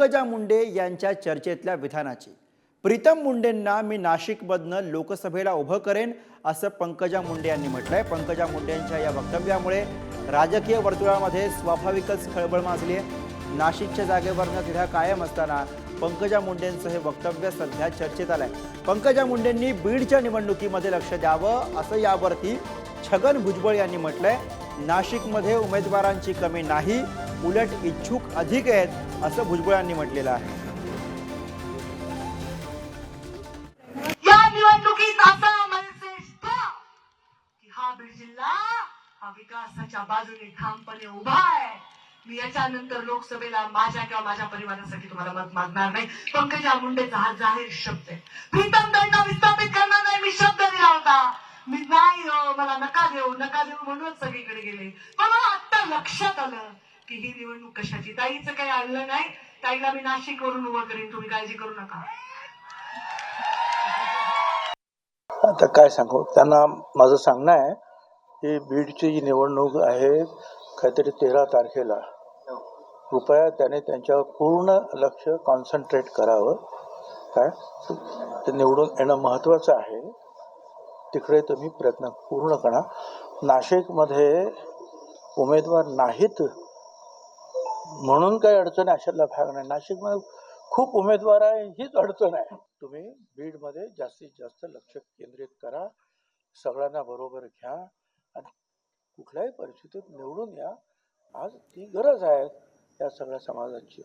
पंकजा मुंडे यांच्या चर्चेतल्या विधानाची. प्रीतम मुंडेंना मी नाशिकमधनं लोकसभेला उभं करेन असं पंकजा मुंडे यांनी म्हटलंय. पंकजा मुंडेंच्या या वक्तव्यामुळे राजकीय वर्तुळामध्ये स्वाभाविकच खळबळ माजली आहे. नाशिकच्या जागेवरनं तिढा कायम असताना पंकजा मुंडेंचं हे वक्तव्य सध्या चर्चेत आलंय. पंकजा मुंडेंनी बीडच्या निवडणुकीमध्ये लक्ष द्यावं असं यावरती छगन भुजबळ यांनी म्हटलंय. नाशिकमध्ये उमेदवारांची कमी नाही उलट इच्छुक अधिक आहेत असं भुजबळांनी म्हटलेलं आहे. या निवडणुकीत असा मेसेज हा बीड जिल्हा हा विकासाच्या बाजूने ठामपणे उभा आहे. मी याच्यानंतर लोकसभेला माझ्या किंवा माझ्या परिवारासाठी तुम्हाला मत मागणार नाही. पंकजा मुंडेचा हा जाहीर शब्द आहे. नाही हो, मला नका देऊ नका देऊ म्हणून सगळीकडे गेले. पण आता लक्षात आलं की ही निवडणूक कशाची? ताईचं काही आणलं नाही. ताईला मी नाशिक वरून उभं करेन. तुम्ही काळजी करू नका. आता काय सांगू? त्यांना माझं सांगणं आहे की बीडची जी निवडणूक आहे काहीतरी तेरा तारखेला. कृपया त्याने त्यांच्यावर पूर्ण लक्ष कॉन्सन्ट्रेट करावं. काय? ते निवडून येणं महत्त्वाचं आहे. तिकडे तुम्ही प्रयत्न पूर्ण करा. नाशिकमध्ये उमेदवार नाहीत म्हणून काही अडचण आहे अशातला भाग नाही. नाशिकमध्ये खूप उमेदवार आहे हीच अडचण आहे. तुम्ही बीडमध्ये जास्तीत जास्त लक्ष केंद्रित करा. सगळ्यांना बरोबर घ्या आणि कुठल्याही परिस्थितीत निवडून या. आज ती गरज आहे या सगळ्या समाजाची.